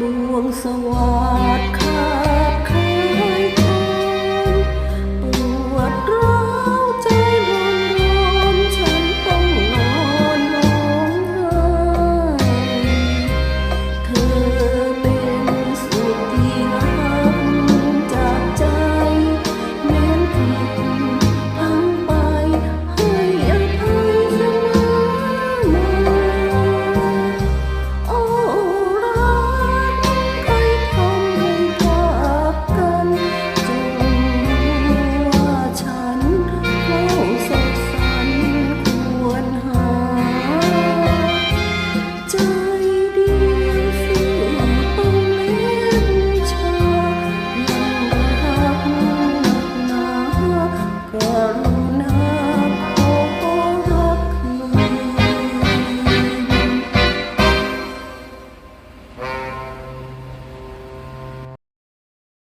ดวงสวัสดิ์คาบคา